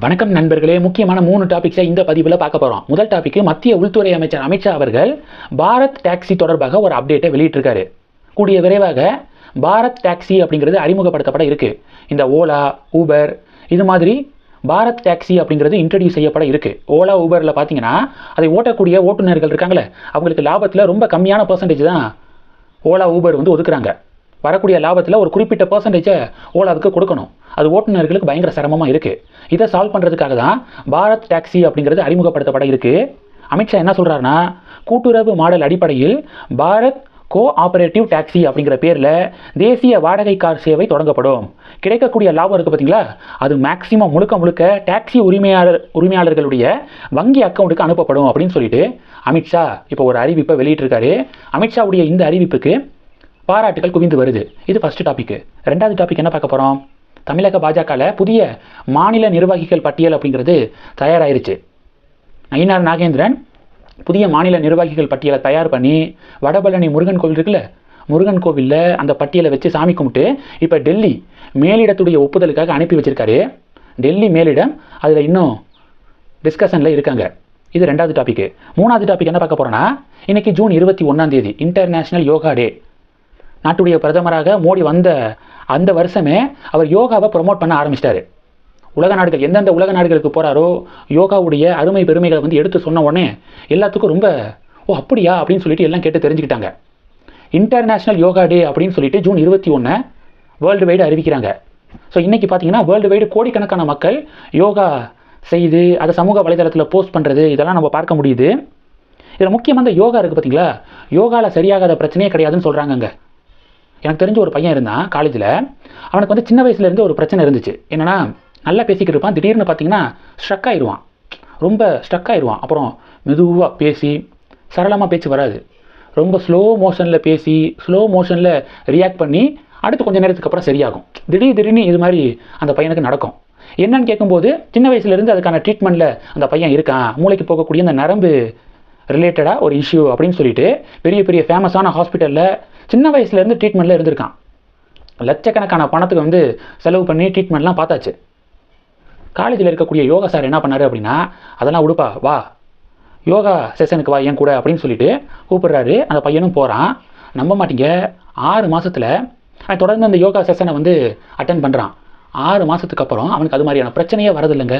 வணக்கம் நண்பர்களே. முக்கியமான மூணு டாபிக்ஸை இந்த பதிவில் பார்க்க போகிறோம் முதல் டாபிக் மத்திய உள்துறை அமைச்சர் அமித்ஷா அவர்கள் பாரத் டாக்ஸி தொடர்பாக ஒரு அப்டேட்டை வெளியிட்டிருக்காரு. கூடிய விரைவாக பாரத் டாக்ஸி அப்படிங்கிறது அறிமுகப்படுத்தப்பட இருக்குது இந்த ஓலா ஊபர் இது மாதிரி பாரத் டாக்ஸி அப்படிங்கிறது இன்ட்ரடியூஸ் செய்யப்பட இருக்குது ஓலா ஊபரில் பார்த்தீங்கன்னா அதை ஓட்டக்கூடிய ஓட்டுநர்கள் இருக்காங்களே அவங்களுக்கு லாபத்தில் ரொம்ப கம்மியான பர்சன்டேஜ் தான் ஓலா ஊபர் வந்து ஒதுக்குறாங்க. வரக்கூடிய லாபத்தில் ஒரு குறிப்பிட்ட பர்சன்டேஜை ஓலாவுக்கு கொடுக்கணும். அது ஓட்டுநர்களுக்கு பயங்கர சிரமமாக இருக்குது இதை சால்வ் பண்ணுறதுக்காக தான் பாரத் டாக்ஸி அப்படிங்கிறது அறிமுகப்படுத்தப்பட இருக்குது அமித்ஷா என்ன சொல்கிறாருன்னா கூட்டுறவு மாடல் அடிப்படையில் பாரத் கோ ஆபரேட்டிவ் டாக்ஸி அப்படிங்கிற பேரில் தேசிய வாடகை கார் சேவை தொடங்கப்படும். கிடைக்கக்கூடிய லாபம் இருக்குது பார்த்தீங்களா அது மேக்ஸிமம் முழுக்க முழுக்க டாக்ஸி உரிமையாளர் உரிமையாளர்களுடைய வங்கி அக்கௌண்ட்டுக்கு அனுப்பப்படும் அப்படின்னு சொல்லிட்டு அமித்ஷா இப்போ ஒரு அறிவிப்பை வெளியிட்டிருக்காரு. அமித்ஷாவுடைய இந்த அறிவிப்புக்கு பாராட்டுகள் குவிந்து வருது. இது ஃபர்ஸ்ட் டாபிக் ரெண்டாவது டாபிக் என்ன பார்க்க போகிறோம் தமிழக பாஜகவில் புதிய மாநில நிர்வாகிகள் பட்டியல் அப்படிங்கிறது தயாராயிருச்சு. ஐநார் நாகேந்திரன் புதிய மாநில நிர்வாகிகள் பட்டியலை தயார் பண்ணி வடபழனி முருகன் கோவில் இருக்குல்ல முருகன் கோவிலில் அந்த பட்டியலை வச்சு சாமி கும்பிட்டு இப்போ டெல்லி மேலிடத்துடைய ஒப்புதலுக்காக அனுப்பி வச்சிருக்காரு. டெல்லி மேலிடம் அதில் இன்னும் டிஸ்கஷனில் இருக்காங்க. இது ரெண்டாவது டாபிக் மூணாவது டாபிக் என்ன பார்க்க போகிறோன்னா இன்றைக்கி ஜூன் இருபத்தி ஒன்றாம் தேதி இன்டர்நேஷ்னல் யோகா டே நாட்டுடைய பிரதமராக மோடி வந்த அந்த வருஷமே அவர் யோகாவை ப்ரொமோட் பண்ண ஆரம்பிச்சிட்டாரு. உலக நாடுகள் எந்தெந்த உலக நாடுகளுக்கு போகிறாரோ யோகாவுடைய அருமை பெருமைகளை வந்து எடுத்து சொன்ன உடனே எல்லாத்துக்கும் ரொம்ப ஓ அப்படியா? அப்படின்னு சொல்லிட்டு எல்லாம் கேட்டு தெரிஞ்சுக்கிட்டாங்க. இன்டர்நேஷ்னல் யோகா டே அப்படின்னு சொல்லிட்டு ஜூன் இருபத்தி ஒன்று வேர்ல்டு வைடு அறிவிக்கிறாங்க. ஸோ இன்றைக்கி பார்த்தீங்கன்னா வேர்ல்டு வைடு கோடிக்கணக்கான மக்கள் யோகா செய்து அதை சமூக வலைதளத்தில் போஸ்ட் பண்ணுறது இதெல்லாம் நம்ம பார்க்க முடியுது. இதில் முக்கியமாக இந்த யோகா இருக்குது பார்த்தீங்களா யோகாவில் சரியாகாத பிரச்சனையே கிடையாதுன்னு சொல்கிறாங்கங்க எனக்கு தெரிஞ்ச ஒரு பையன் இருந்தான் காலேஜில் அவனுக்கு வந்து சின்ன வயசுலேருந்து ஒரு பிரச்சனை இருந்துச்சு. என்னென்னா நல்லா பேசிக்கிட்டு இருப்பான். திடீர்னு பார்த்தீங்கன்னா ஸ்ட்ரக் ஆயிடுவான். ரொம்ப ஸ்ட்ரக் ஆயிடுவான். அப்புறம் மெதுவாக பேசி சரளமாக பேச்சு வராது. ரொம்ப ஸ்லோ மோஷனில் பேசி ஸ்லோ மோஷனில் ரியாக்ட் பண்ணி அடுத்து கொஞ்சம் நேரத்துக்கு அப்புறம் சரியாகும். திடீர் திடீர்னு இது மாதிரி அந்த பையனுக்கு நடக்கும். என்னன்னு கேட்கும்போது சின்ன வயசுலேருந்து அதுக்கான ட்ரீட்மெண்ட்டில் அந்த பையன் இருக்கான். மூளைக்கு போகக்கூடிய அந்த நரம்பு ரிலேட்டடாக ஒரு இஷ்யூ அப்படின்னு சொல்லிட்டு பெரிய பெரிய ஃபேமஸான ஹாஸ்பிட்டலில் சின்ன வயசுலேருந்து ட்ரீட்மெண்ட்டில் இருந்திருக்கான். லட்சக்கணக்கான பணத்துக்கு வந்து செலவு பண்ணி ட்ரீட்மெண்ட்லாம் பார்த்தாச்சு. காலேஜில் இருக்கக்கூடிய யோகா சார் என்ன பண்ணாரு அப்படின்னா அதெல்லாம் உடுப்பா வா. யோகா செஷனுக்கு வா என் கூட அப்படின்னு சொல்லிட்டு கூப்பிடுறாரு. அந்த பையனும் போகிறான் நம்ப மாட்டீங்க. ஆறு மாதத்தில் அவன் தொடர்ந்து அந்த யோகா செஷனை வந்து அட்டன் பண்ணுறான் ஆறு மாதத்துக்கு அப்புறம் அவனுக்கு அது மாதிரியான பிரச்சனையே வரதில்லைங்க.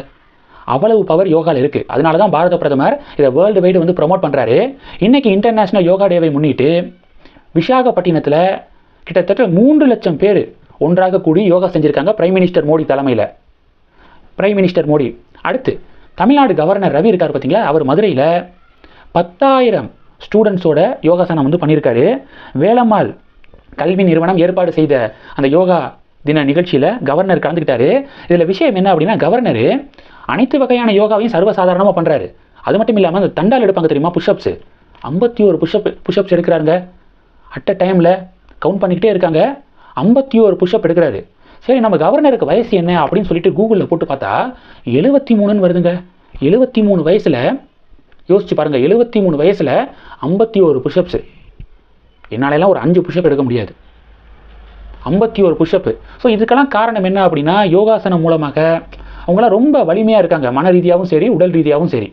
அவ்வளவு பவர் யோகாவில் இருக்குது அதனால தான் பாரத பிரதமர் இதை வேர்ல்டு வைடு வந்து ப்ரொமோட் பண்ணுறாரு இன்றைக்கி இன்டர்நேஷ்னல் யோகா டேவை முன்னிட்டு விசாகப்பட்டினத்தில் கிட்டத்தட்ட மூன்று லட்சம் பேர் ஒன்றாக கூடி யோகா செஞ்சுருக்காங்க பிரைம் மினிஸ்டர் மோடி தலைமையில். Prime minister Modi. அடுத்து தமிழ்நாடு கவர்னர் ரவி இருக்கார் பார்த்தீங்களா அவர் மதுரையில் பத்தாயிரம் ஸ்டூடெண்ட்ஸோட யோகாசனம் வந்து பண்ணியிருக்காரு வேலம்மாள் கல்வி நிறுவனம் ஏற்பாடு செய்த அந்த யோகா தின நிகழ்ச்சியில் கவர்னர் கலந்துக்கிட்டாரு. இதில் விஷயம் என்ன அப்படின்னா கவர்னர் அனைத்து வகையான யோகாவையும் சர்வசாதாரணமாக பண்ணுறாரு அது மட்டும் இல்லாமல் அந்த தண்டால் எடுப்பாங்க தெரியுமா? புஷ்அப்ஸு ஐம்பத்தி ஒரு புஷ்அப் புஷ்அப்ஸ் எடுக்கிறாருங்க. அட் அ டைமில் கவுண்ட் பண்ணிக்கிட்டே இருக்காங்க. ஐம்பத்தி ஒரு புஷ்அப் எடுக்கிறாரு. சரி நம்ம கவர்னருக்கு வயசு என்ன அப்படின்னு சொல்லிட்டு கூகுளில் போட்டு பார்த்தா எழுபத்தி மூணுன்னு வருதுங்க. எழுபத்தி மூணு வயசில் யோசிச்சு பாருங்கள் எழுபத்தி மூணு வயசில் ஐம்பத்தி ஒரு புஷ்அப்ஸு என்னாலெல்லாம் ஒரு அஞ்சு புஷ்அப் எடுக்க முடியாது. ஐம்பத்தி ஒரு புஷ்அப்பு ஸோ இதுக்கெல்லாம் காரணம் என்ன அப்படின்னா யோகாசனம் மூலமாக அவங்களாம் ரொம்ப வலிமையாக இருக்காங்க. மன ரீதியாகவும் சரி உடல் ரீதியாகவும் சரி.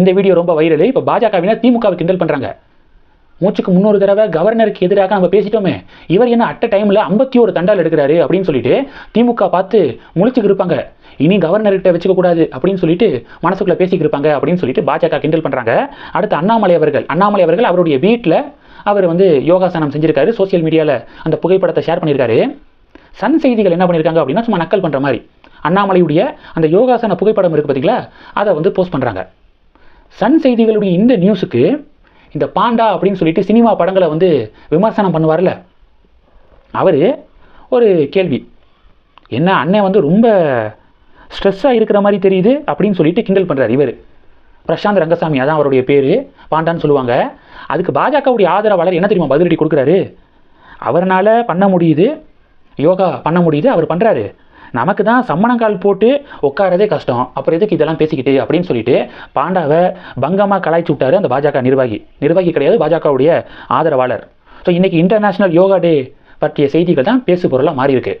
இந்த வீடியோ ரொம்ப வைரல் இப்போ பாஜகவினர் திமுகவை கிண்டல் பண்ணுறாங்க மூச்சுக்கு முன்னொரு தடவை கவர்னருக்கு எதிராக நம்ம பேசிட்டோமே. இவர் என்ன அட்ட டைமில் ஐம்பத்தி ஒரு தண்டால் எடுக்கிறாரு அப்படின்னு சொல்லிட்டு திமுக பார்த்து முழிச்சுக்கு இருப்பாங்க. இனி கவர்னர்கிட்ட வச்சுக்க கூடாது அப்படின்னு சொல்லிட்டு மனசுக்குள்ளே பேசிக்கிருப்பாங்க இருப்பாங்க அப்படின்னு சொல்லிட்டு பாஜக கிண்டல் பண்ணுறாங்க அடுத்து அண்ணாமலை அவர்கள். அண்ணாமலை அவர்கள் அவருடைய வீட்டில் அவர் வந்து யோகாசனம் செஞ்சிருக்காரு. சோசியல் மீடியாவில் அந்த புகைப்படத்தை ஷேர் பண்ணியிருக்காரு சன் செய்திகள் என்ன பண்ணியிருக்காங்க அப்படின்னா சும்மா நக்கல் பண்ணுற மாதிரி. அண்ணாமலையுடைய அந்த யோகாசன புகைப்படம் இருக்குது பார்த்தீங்களா அதை வந்து போஸ்ட் பண்ணுறாங்க சன் செய்திகளுடைய இந்த நியூஸுக்கு இந்த பாண்டா அப்படின்னு சொல்லிட்டு சினிமா படங்களை வந்து விமர்சனம் பண்ணுவார்ல? அவர் ஒரு கேள்வி. என்ன அண்ணன் வந்து ரொம்ப ஸ்ட்ரெஸ்ஸாக இருக்கிற மாதிரி தெரியுது அப்படின்னு சொல்லிட்டு கிண்டல் பண்ணுறாரு இவர். பிரசாந்த் ரங்கசாமி அதான் அவருடைய பேர் பாண்டான்னு சொல்லுவாங்க. அதுக்கு பாஜகவுடைய ஆதரவாளர் என்ன தெரியுமா பதிலடி கொடுக்குறாரு? அவர்னால் பண்ண முடியுது யோகா பண்ண முடியுது அவர் பண்ணுறாரு நமக்கு தான் சம்மணங்கால் போட்டு உட்காரதே கஷ்டம். அப்புறம் எதுக்கு இதெல்லாம் பேசிக்கிட்டு அப்படின்னு சொல்லிட்டு பாண்டாவை பங்கமாக கலாய்ச்சி விட்டாரு அந்த பாஜக நிர்வாகி. நிர்வாகி கிடையாது பாஜகவுடைய ஆதரவாளர். ஸோ இன்றைக்கி இன்டர்நேஷ்னல் யோகா டே பற்றிய செய்திகள் தான் பேசு பொருளாக மாறி இருக்குது